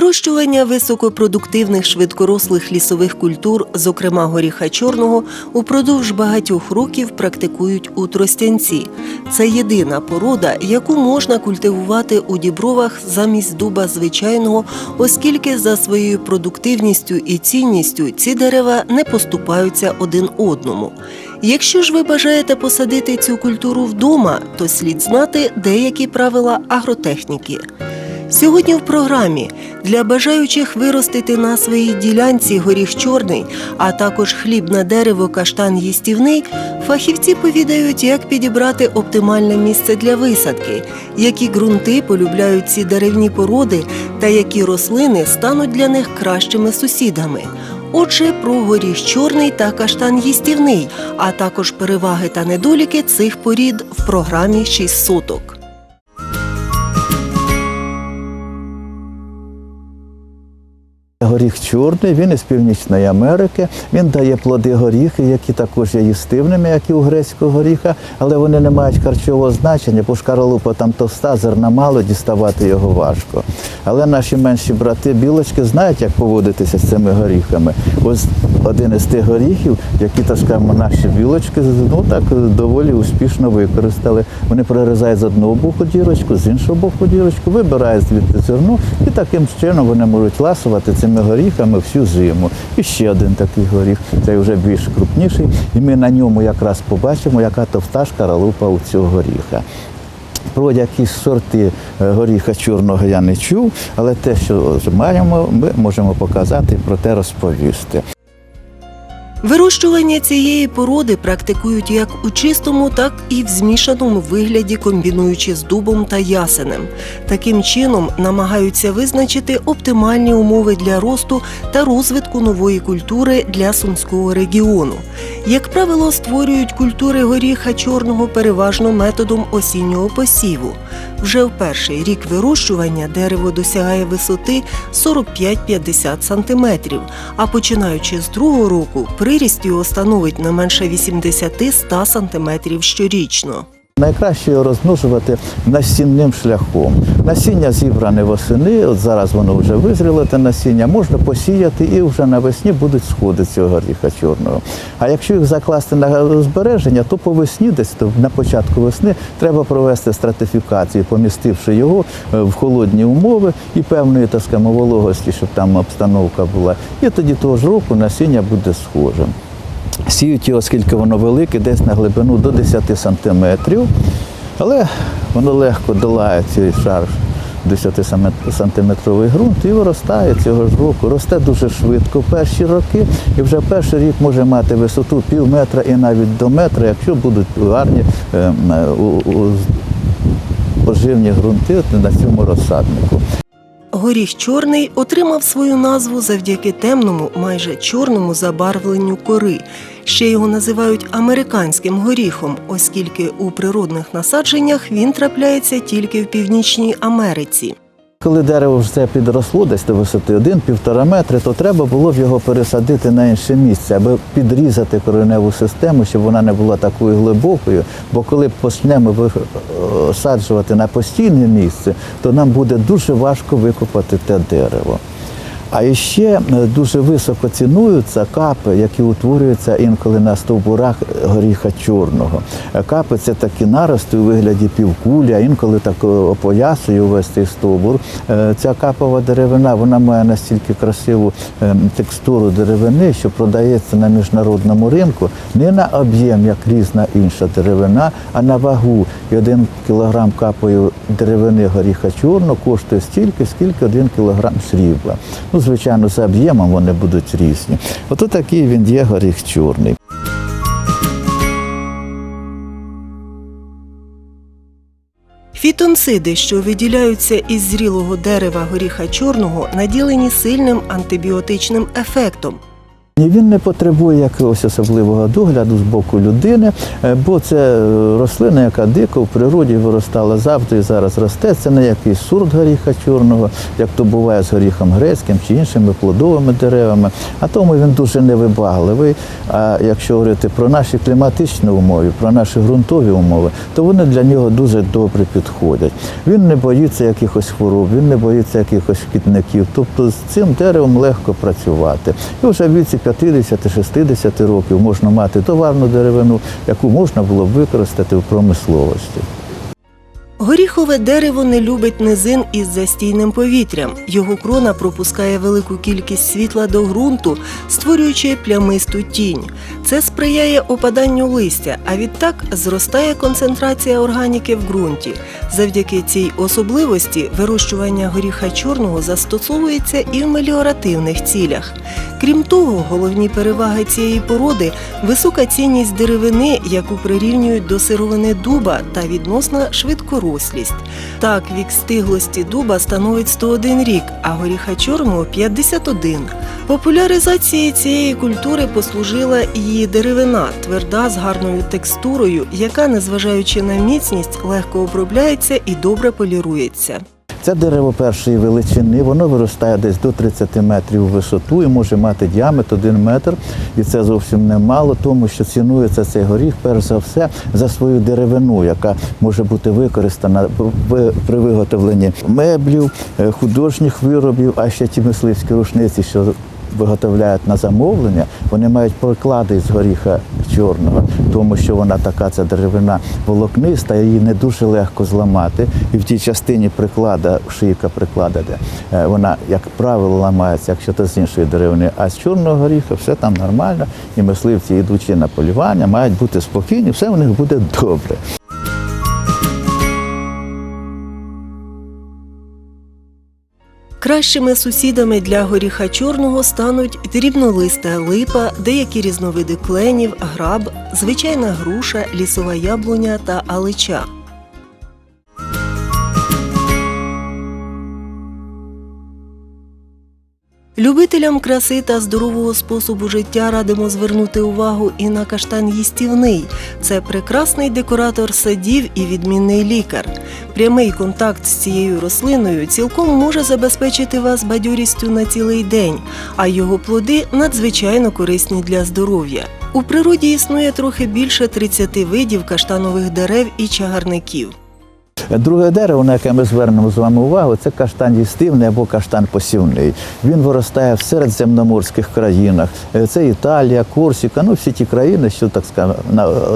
Вирощування високопродуктивних швидкорослих лісових культур, зокрема горіха чорного, упродовж багатьох років практикують у Тростянці. Це єдина порода, яку можна культивувати у дібровах замість дуба звичайного, оскільки за своєю продуктивністю і цінністю ці дерева не поступаються один одному. Якщо ж ви бажаєте посадити цю культуру вдома, то слід знати деякі правила агротехніки. Сьогодні в програмі для бажаючих виростити на своїй ділянці горіх чорний, а також хлібне дерево каштан їстівний, фахівці повідають, як підібрати оптимальне місце для висадки, які ґрунти полюбляють ці деревні породи та які рослини стануть для них кращими сусідами. Отже, про горіх чорний та каштан їстівний, а також переваги та недоліки цих порід в програмі «6 соток. Горіх чорний, він із Північної Америки. Він дає плоди горіхи, які також є їстивними, як і у грецького горіха, але вони не мають харчового значення, бо шкаралупа там товста, зерна мало, діставати його важко. Але наші менші брати білочки знають, як поводитися з цими горіхами. Ось один із тих горіхів, які, так скажемо, наші білочки ну так доволі успішно використали. Вони прорізають з одного боку дірочку, з іншого боку дірочку, вибирають звідти зерно, і таким чином вони можуть ласувати цими горіхами всю зиму. І ще один такий горіх, цей вже більш крупніший. І ми на ньому якраз побачимо, яка то пташка ралупа у цього горіха. Про якісь сорти е, горіха чорного я не чув, але те, що маємо, ми можемо показати про те розповісти. Вирощування цієї породи практикують як у чистому, так і в змішаному вигляді, комбінуючи з дубом та ясенем. Таким чином намагаються визначити оптимальні умови для росту та розвитку нової культури для сумського регіону. Як правило, створюють культури горіха чорного переважно методом осіннього посіву. Вже в перший рік вирощування дерево досягає висоти 45-50 см, а починаючи з другого року, приріст його становить не менше 80-100 см щорічно. Найкраще його розмножувати насінним шляхом. Насіння зібране восени, от зараз воно вже визріло, те насіння, можна посіяти і вже навесні будуть сходи цього горіха чорного. А якщо їх закласти на збереження, то по весні, десь то на початку весни, треба провести стратифікацію, помістивши його е, в холодні умови і певної так скажемо, вологості, щоб там обстановка була. І тоді того ж року насіння буде схожим. Сіють його, оскільки воно велике, десь на глибину до 10 сантиметрів, але воно легко долає цей шар 10-сантиметровий ґрунт і виростає цього ж року. Росте дуже швидко перші роки, і вже перший рік може мати висоту пів метра і навіть до метра, якщо будуть гарні е, у- у- поживні ґрунти на цьому розсаднику. Горіх чорний отримав свою назву завдяки темному, майже чорному забарвленню кори. Ще його називають американським горіхом, оскільки у природних насадженнях він трапляється тільки в Північній Америці. Коли дерево вже підросло десь до висоти 1-1,5 метри, то треба було б його пересадити на інше місце, аби підрізати кореневу систему, щоб вона не була такою глибокою. Бо коли почнемо висаджувати на постійне місце, то нам буде дуже важко викопати те дерево. А ще е, дуже високо цінуються капи, які утворюються інколи на стовбурах горіха чорного. Е, Капи це такі нарости у вигляді півкулі, а інколи так е, опоясує увесь цей стовбур. Ця капова деревина вона має настільки красиву текстуру деревини, що продається на міжнародному ринку не на об'єм, як різна інша деревина, а на вагу. І один кілограм капової деревини горіха чорного коштує стільки, скільки один кілограм срібла. Ну, звичайно, за об'ємом вони будуть різні. Ото такий він є горіх чорний. Фітонциди, що виділяються із зрілого дерева горіха чорного, наділені сильним антибіотичним ефектом. Ні, Він не потребує якогось особливого догляду з боку людини, е, бо це е, рослина, яка дико в природі виростала завжди і зараз росте. Це не якийсь сурт горіха чорного, як то буває з горіхом грецьким чи іншими плодовими деревами. А тому він дуже невибагливий. А якщо говорити про наші кліматичні умови, про наші ґрунтові умови, то вони для нього дуже добре підходять. Він не боїться якихось хвороб, він не боїться якихось шкідників. Тобто з цим деревом легко працювати. І вже віці 50-60 років можна мати товарну деревину, яку можна було б використати в промисловості. Горіхове дерево не любить низин із застійним повітрям. Його крона пропускає велику кількість світла до ґрунту, створюючи плямисту тінь. Це сприяє опаданню листя, а відтак зростає концентрація органіки в ґрунті. Завдяки цій особливості вирощування горіха чорного застосовується і в меліоративних цілях. Крім того, головні переваги цієї породи висока цінність деревини, яку прирівнюють до сировини дуба та відносна швидкорослість. Так, вік стиглості дуба становить 101 рік, а горіха чорного 51. Популяризації цієї культури послужила її деревина, тверда з гарною текстурою, яка, незважаючи на міцність, легко обробляється і добре полірується. Це дерево першої величини, воно виростає десь до 30 метрів у висоту і може мати діаметр 1 метр. І це зовсім немало, тому що цінується цей горіх перш за все за свою деревину, яка може бути використана в- при виготовленні меблів, е, художніх виробів, а ще ті мисливські рушниці, що виготовляють на замовлення, вони мають проклади з горіха чорного, тому що вона така ця деревина волокниста, її не дуже легко зламати. І в тій частині приклада, шийка приклада, де е, вона, як правило, ламається, якщо то з іншої деревини, а з чорного горіха все там нормально, і мисливці, йдучи на полювання, мають бути спокійні, все у них буде добре. Кращими сусідами для горіха чорного стануть дрібнолиста липа, деякі різновиди кленів, граб, звичайна груша, лісова яблуня та алича. Любителям краси та здорового способу життя радимо звернути увагу і на каштан їстівний. Це прекрасний декоратор садів і відмінний лікар. Прямий контакт з цією рослиною цілком може забезпечити вас бадьорістю на цілий день, а його плоди надзвичайно корисні для здоров'я. У природі існує трохи більше 30 видів каштанових дерев і чагарників. Друге дерево, на яке ми звернемо з вами увагу, це каштан їстивний або каштан посівний. Він виростає в середземноморських країнах. Е, Це Італія, Корсіка, ну всі ті країни, що так скажемо,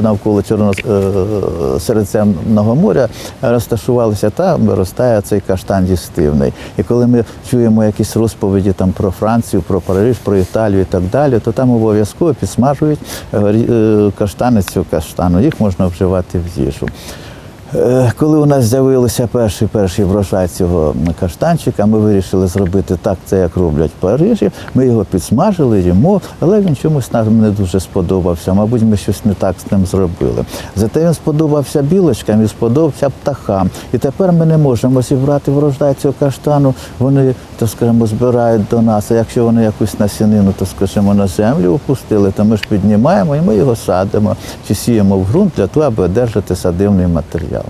навколо Чорно е, Середземного моря розташувалися, там виростає цей каштан їстивний. І коли ми чуємо якісь розповіді там про Францію, про Париж, про Італію і так далі, то там обов'язково підсмажують е, каштани цього каштану. Їх можна вживати в їжу. Е, Коли у нас з'явилися перший перший врожай цього каштанчика, ми вирішили зробити так, це як роблять в Парижі. Ми його підсмажили, їмо, але він чомусь нам не дуже сподобався. Мабуть, ми щось не так з ним зробили. Зате він сподобався білочкам і сподобався птахам. І тепер ми не можемо зібрати врожай цього каштану. Вони, то скажімо, збирають до нас. А якщо вони якусь насінину, то скажімо, на землю опустили, то ми ж піднімаємо і ми його садимо чи сіємо в ґрунт для того, аби одержати садивний матеріал.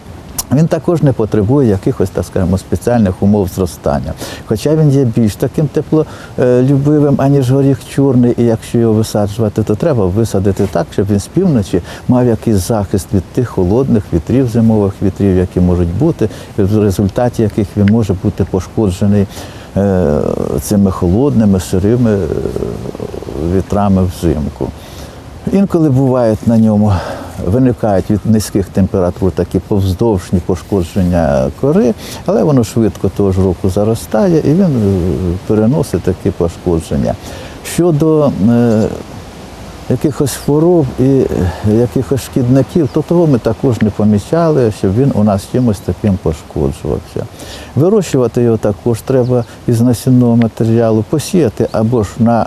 Він також не потребує якихось, так скажемо, спеціальних умов зростання. Хоча він є більш таким теплолюбивим, аніж горіх чорний, і якщо його висаджувати, то треба висадити так, щоб він з півночі мав якийсь захист від тих холодних вітрів, зимових вітрів, які можуть бути, і в результаті яких він може бути пошкоджений е, цими холодними, сирими е, вітрами взимку. Інколи бувають на ньому, виникають від низьких температур такі повздовжні пошкодження кори, але воно швидко того ж року заростає і він е, переносить такі пошкодження. Щодо е, якихось хвороб і е, якихось шкідників, то того ми також не помічали, щоб він у нас чимось таким пошкоджувався. Вирощувати його також треба із насінного матеріалу, посіяти або ж на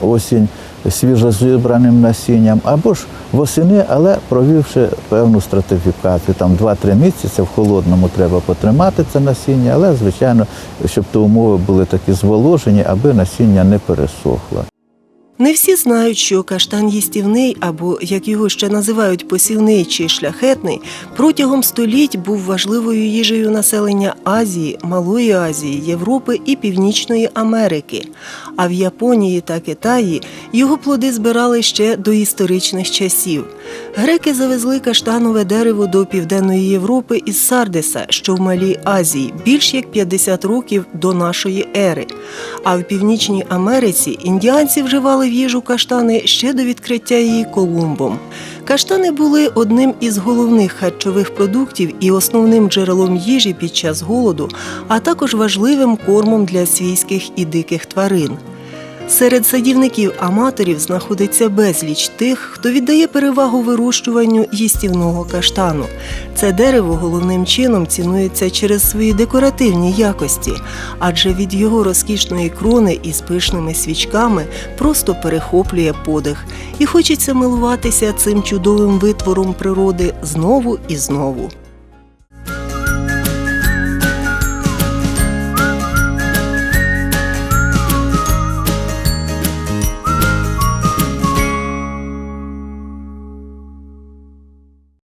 осінь свіжозібраним насінням, або ж восени, але провівши певну стратифікацію. Там 2-3 місяці в холодному треба потримати це насіння, але, звичайно, щоб то умови були такі зволожені, аби насіння не пересохло. Не всі знають, що каштан їстівний, або як його ще називають посівний чи шляхетний, протягом століть був важливою їжею населення Азії, Малої Азії, Європи і Північної Америки. А в Японії та Китаї його плоди збирали ще до історичних часів. Греки завезли каштанове дерево до Південної Європи із Сардиса, що в Малій Азії, більш як 50 років до нашої ери. А в Північній Америці індіанці вживали в їжу каштани ще до відкриття її Колумбом. Каштани були одним із головних харчових продуктів і основним джерелом їжі під час голоду, а також важливим кормом для свійських і диких тварин. Серед садівників-аматорів знаходиться безліч тих, хто віддає перевагу вирощуванню їстівного каштану. Це дерево головним чином цінується через свої декоративні якості, адже від його розкішної крони із пишними свічками просто перехоплює подих, і хочеться милуватися цим чудовим витвором природи знову і знову.